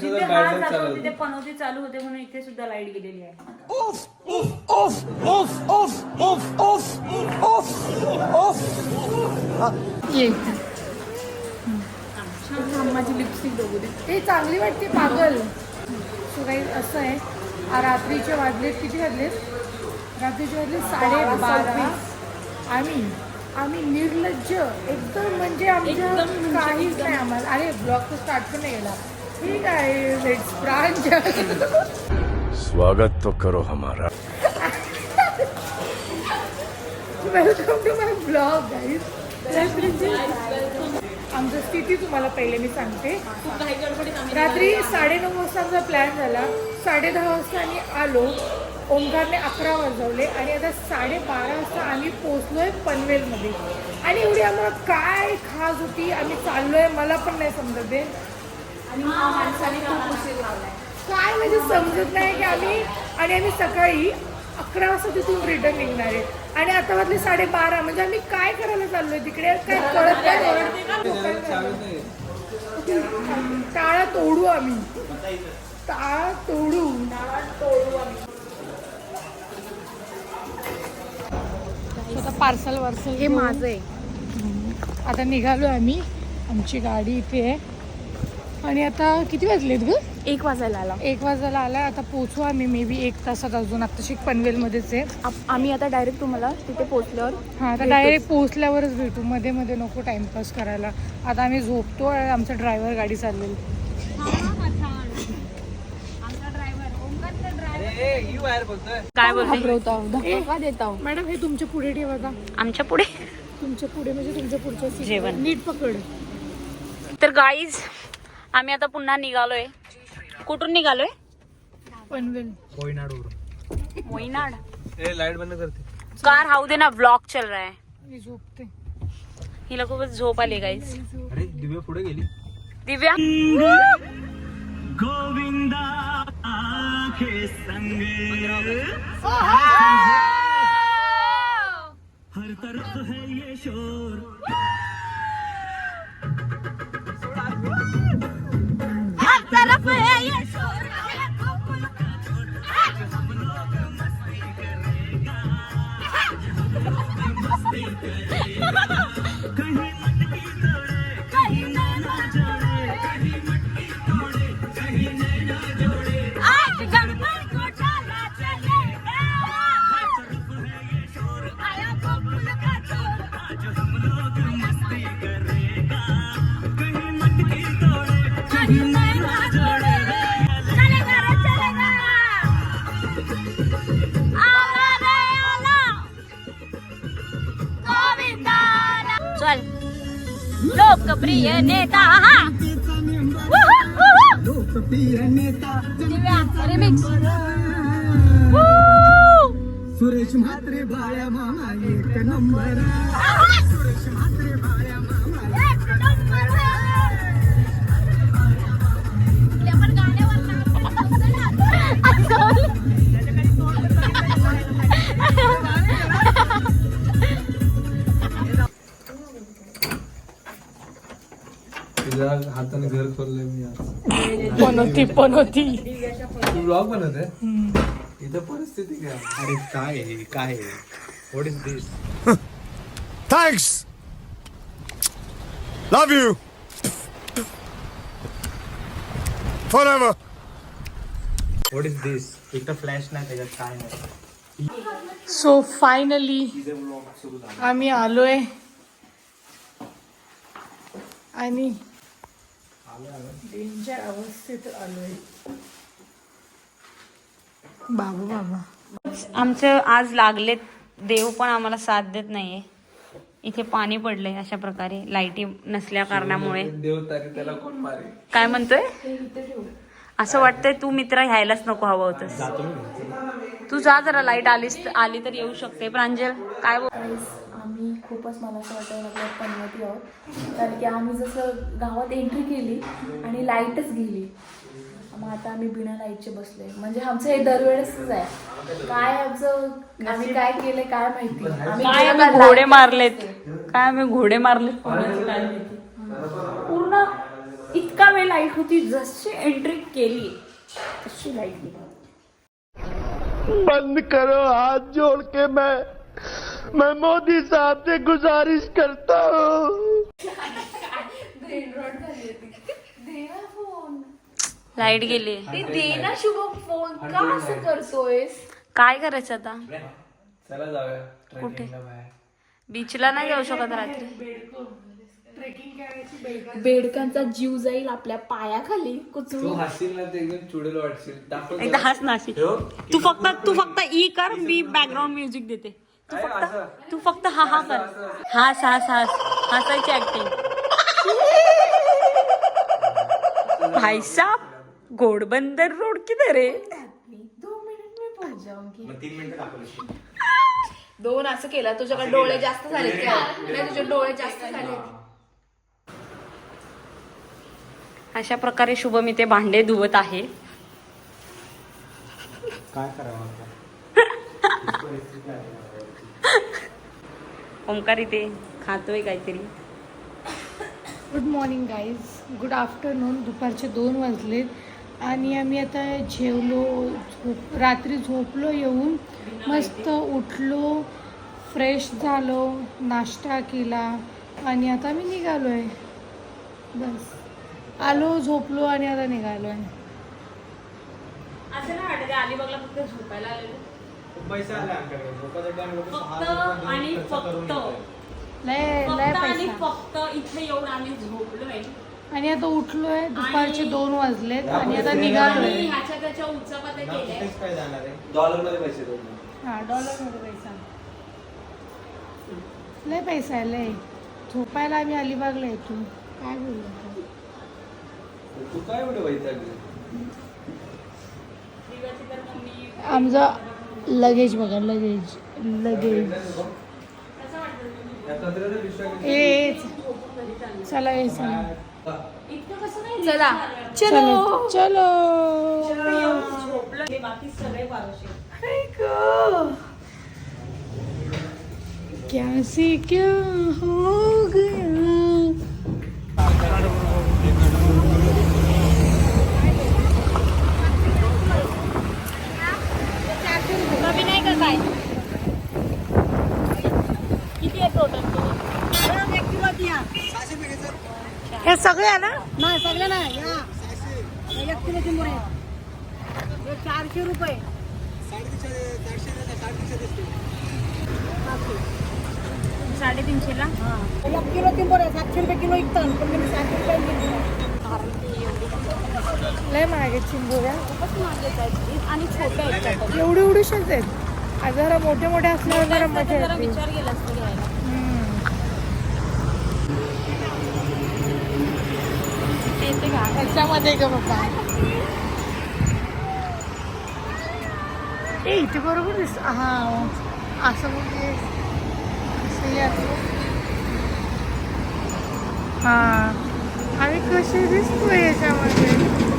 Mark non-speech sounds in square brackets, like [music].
जिथे हा जातो तिथे पनोती चालू होते म्हणून इथे सुद्धा लाइट गेलेली आहे. ये माझी लिपस्टिक बघू दे. ते चांगली वाटते पागल. सो काही असं आहे. आ, रात्रीचे वाजलेत किती वाजलेत रात्रीचे वाजले साडे बारा. आम्ही आम्ही निर्लज्ज. एकदम म्हणजे आमच्या काहीच नाही आम्हाला. अरे ब्लॉग तर स्टार्ट पण नाही गेला ठीक आहे लेट्स ब्रांच स्वागत तो करो हमारा। Welcome to my blog guys आमचं स्थिती तुम्हाला पहिले मी सांगते. रात्री साडेनऊ वाजता आमचा प्लॅन झाला. साडे दहा वाजता आम्ही आलो. ओंकारने अकरा वाजवले आणि आता साडेबारा वाजता आम्ही पोचलोय पनवेलमध्ये. आणि एवढी आम्हाला काय खास होती आम्ही चाललोय मला पण नाही समजत आहे. आणि हा माणसाने खूप उशीर लावलाय. काय म्हणजे समजत नाही की आम्ही आणि आम्ही सकाळी अकरा वाजता तिथून रिटर्न निघणार आहे. आणि आता वाजले साडेबारा. म्हणजे आम्ही काय करायला चाललोय तिकडे? काय कळत नाही? टाळा तोडू आम्ही. टाळा तोडू. आता पार्सल वार्सल हे माझं आहे. आता निघालो आम्ही. आमची गाडी इथे आहे. आणि आता किती वाजलेत ग? एक वाजायला आला. एक वाजायला आला. आता पोचू आम्ही मे बी एक तासात अजून. आता शिक पनवेलमध्येच आहे. आप- आम्ही आता डायरेक्ट तुम्हाला तिथे पोहोचल्यावर हा आता डायरेक्ट पोहोचल्यावरच भेटू. मध्ये मध्ये नको टाइमपास करायला. आता आम्ही झोपतो आणि आमचा ड्रायव्हर गाडी चाललेली. काय बोलते? का देता मॅडम हे तुमच्यापुढे ठेवा का आमच्या पुढे? तुमच्यापुढे म्हणजे तुमच्या पुढच्या seat वर. जेवण. नीट पकड. तर गाईज आम्ही आता पुन्हा निघालोय. कुठून निघालोय? मोईनाड. ए लाइट बंद करते. कार हाऊ दे ना ब्लॉग चल रहा है. मी झोपते. हिला खूपच झोप आली गाईज अरे दिव्या पुढे गेली. दिव्या. चल लोकप्रिय नेता हा. लोकप्रिय नेता रिमिक्स सुरेश म्हात्रे बाळ्या मामा एक नंबर. सुरेश म्हात्रे बाळ्या मामा तुझ्या हाताने घर खोललंय मी आज. पनोती तू ब्लॉग बनवत आहे? इथं परिस्थिती काय? अरे काय आहे काय आहे? What is this thanks love you forever what is this एक तर फ्लॅश नाही त्याच्यात काय नाही. सो फायनली आम्ही आलोय. आणि डेंजर अवस्थेत आलोय. बाबू बाबा. आमचं आज लागलेत देव पण आम्हाला साथ देत नाहीये. इथे पाणी पडलंय अशा प्रकारे लाईटी नसल्या कारणामुळे. देवता की त्याला कोण मारे काय म्हणतोय? असं वाटतंय तू मित्र घ्यायलाच नको हवं होतंस. तू जा जरा लाइट आलीस आली तर येऊ शकते. प्रांजल काय बोल खूपच मला असं वाटायला लागलं पनवती आहोत. कारण की आम्ही जसं गावात एंट्री केली आणि लाईटच गेली. मग आता आम्ही बिना लाईटचे बसलोय. म्हणजे आमचं हे दरवेळेसच आहे. काय आमचं आम्ही काय केलंय काय माहिती. आम्ही काय आम्ही का घोडे मारलेत. काय आम्ही घोडे मारलेत. पूर्ण इतका वेळ लाइट होती. जशी एंट्री केली तशी लाइट गेली. बंद करो हाथ जोड़ के मैं। मैं मोदी साहब से गुजारिश करता हूँ। लाइट गेली. ते दे ना शुभम फोन का असं करतोयस? काय करायचं आता? चला जाऊया. ट्रेकिंगला बाहेर. बीचला नाही जाऊ शकत रात्री. बेडकांचा जीव जाईल आपल्या पायाखाली तू हसील ना ते एकदम चुडेल वाटशील. दाखव एकदा हस नाशिक तू फक्त तू फक्त ई कर मी बॅकग्राऊंड म्युझिक देते. तू फक्त तू फक्त हा हा कर. हास हास हास हसायची ऍक्टिंग भाई साहब घोडबंदर रोड किधर है दो मिनिट में पोहोच जाऊंगी मग तीन मिनिटं दाखवली दोन असं केलं तुझ्याकडे डोळे जास्त झाले नाही तुझे डोळे जास्त झाले अशा प्रकारे शुभ मी ते भांडे धुवत आहे. काय करावं [laughs] ओंकार इथे खातोय काहीतरी. Good morning guys good afternoon दुपारचे दोन वाजलेत आणि आम्ही आता जेवलो झोप रात्री झोपलो येऊन. मस्त उठलो फ्रेश झालो नाश्ता केला आणि आता मी निघालो आहे बस. आलो झोपलो आणि आता निघालो आहे असं नाही वाटत अलिबागला फक्त झोपायला आलेलो. फक्त आणि फक्त. लय लय फक्त आणि पैसा. फक्त इथे येऊन आम्ही झोपलोय. आणि आता उठलोय दुपारचे दोन वाजलेत आणि आता निघालोय. आणि ह्याच्या त्याच्या उचापात्या केल्या. आहे? डॉलरमध्ये पैसे देऊ हा डॉलरमध्ये पैसा. लय पैसा आहे लय. झोपायला आम्ही अलिबागला येतो. काय बोलू आता? तू काय एवढे वैतागली? दिव्याची तर मम्मी आमचा लगेज बघा लगेज लगेज. ए चला ए चला. चला. चलो क्या से क्या हो गया कमी नाही का काय किती आहे टोटल हे सगळे आहे ना? नाही सगळं नाही या. एक किलो चिंबोरे हे चारशे रुपये. साडेतीनशेला? एक किलो चिंबोरे सातशे रुपये किलो विकतात पण मी सातशे रुपये. लय मागे चिंबोऱ्या आणि छोटे आहेत. त्याच्यात. एवढी एवढीशेच आहेत. आज जरा मोठे मोठे असल्यावर जरा मजा विचार केला असतं घ्यायला का ग बाबा. ए इथे बरोबर दिसत हा असं म्हणजे असं याचं. हा. आणि कसे दिसतोय याच्यामध्ये?